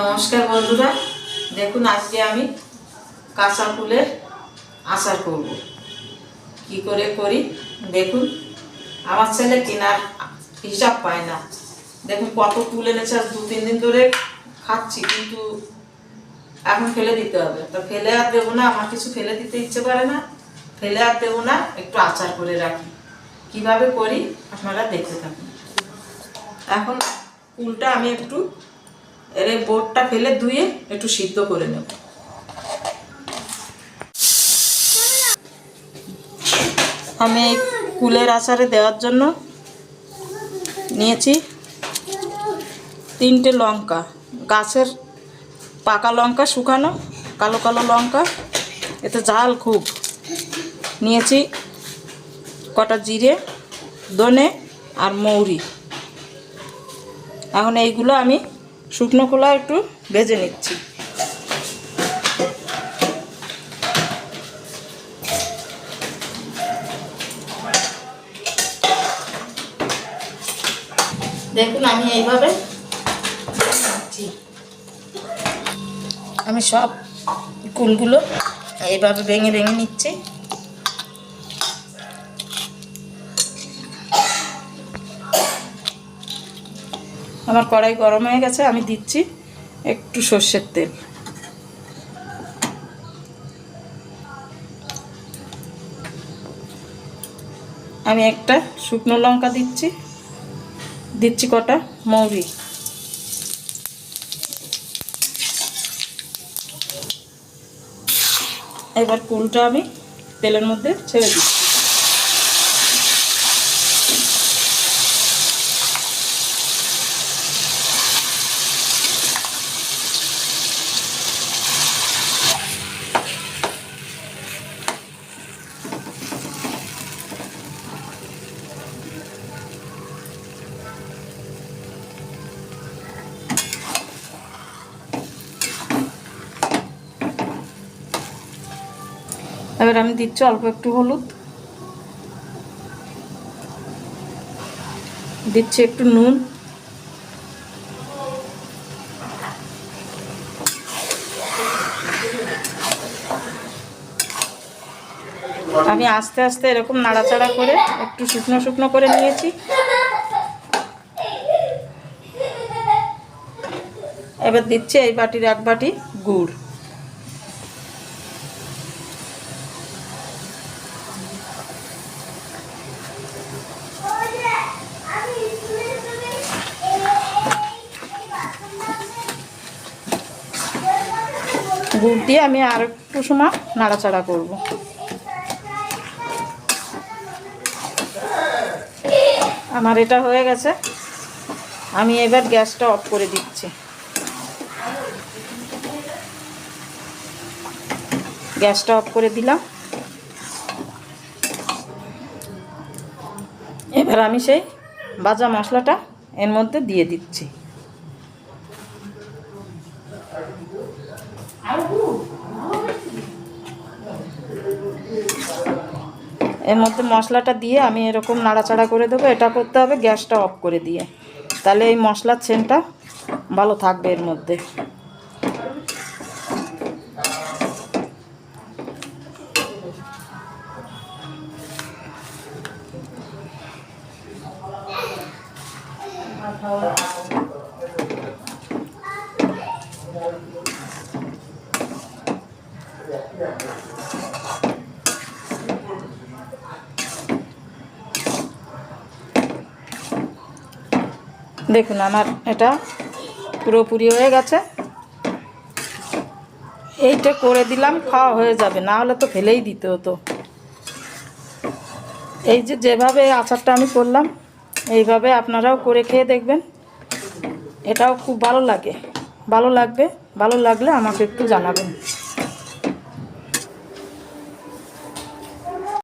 নমস্কার বন্ধুরা। দেখুন, আজকে আমি কাঁচা ফুলের আচার করব। কি করে করি? দেখুন, আমার ছেলে কেনার হিসাব পায় না। দেখুন, কত ফুল এনেছে আজ দু, তিন দিন ধরে খাচ্ছি, কিন্তু এখন ফেলে দিতে হবে। তো ফেলে আর দেবো না, আমার কিছু ফেলে দিতে ইচ্ছে করে না। ফেলে আর দেবো না, একটু আচার করে রাখি। কীভাবে করি? আপনারা দেখতে থাকুন। এখন ফুলটা আমি একটু এর এই বোটটা ফেলে ধুয়ে একটু সিদ্ধ করে নেব। আমি কুলের আচারে দেওয়ার জন্য নিয়েছি তিনটে লঙ্কা, গাছের পাকা লঙ্কা শুকানো, কালো কালো লঙ্কা, এতে ঝাল খুব। নিয়েছি কটা জিরে দনে আর মৌরি। এখন এইগুলো আমি শুকনো খোলা একটু ভেজে নিচ্ছি। দেখুন, আমি এইভাবে আমি সব কুলগুলো এইভাবে ভেঙে ভেঙে নিচ্ছি। আমার কড়াই গরম হয়ে গেছে, আমি দিচ্ছি একটু সর্ষের তেল। আমি একটা শুকনো লঙ্কা দিচ্ছি দিচ্ছি কটা মৌরি। এবার কুলটা আমি তেলের মধ্যে ছেড়ে দিচ্ছি। এবার আমি দিচ্ছি অল্প একটু হলুদ। দিচ্ছি একটু নুন। আমি আস্তে আস্তে এরকম নাড়াচাড়া করে একটু শুকনো শুকনো করে নিয়েছি। এবার দিচ্ছি এই বাটির এক বাটি গুড়। গুড় দিয়ে আমি আর একটু সময় নাড়াচাড়া করব। আমার এটা হয়ে গেছে। আমি এবার গ্যাসটা অফ করে দিচ্ছি। গ্যাসটা অফ করে দিলাম। এবার আমি সেই ভাজা মশলাটা এর মধ্যে দিয়ে দিচ্ছি। এর মধ্যে মশলাটা দিয়ে আমি এরকম নাড়াচাড়া করে দেবো। এটা করতে হবে গ্যাসটা অফ করে দিয়ে। তাহলে এই মশলার সেন্টটা ভালো থাকবে এর মধ্যে। দেখুন আমার এটা পুরোপুরি হয়ে গেছে। এইটা করে দিলাম, খাওয়া হয়ে যাবে। না হলে তো ফেলেই দিতে হতো। এই যে যেভাবে আচারটা আমি করলাম, এইভাবে আপনারাও করে খেয়ে দেখবেন। এটাও খুব ভালো লাগে। ভালো লাগবে, ভালো লাগলে আমাকে একটু জানাবেন।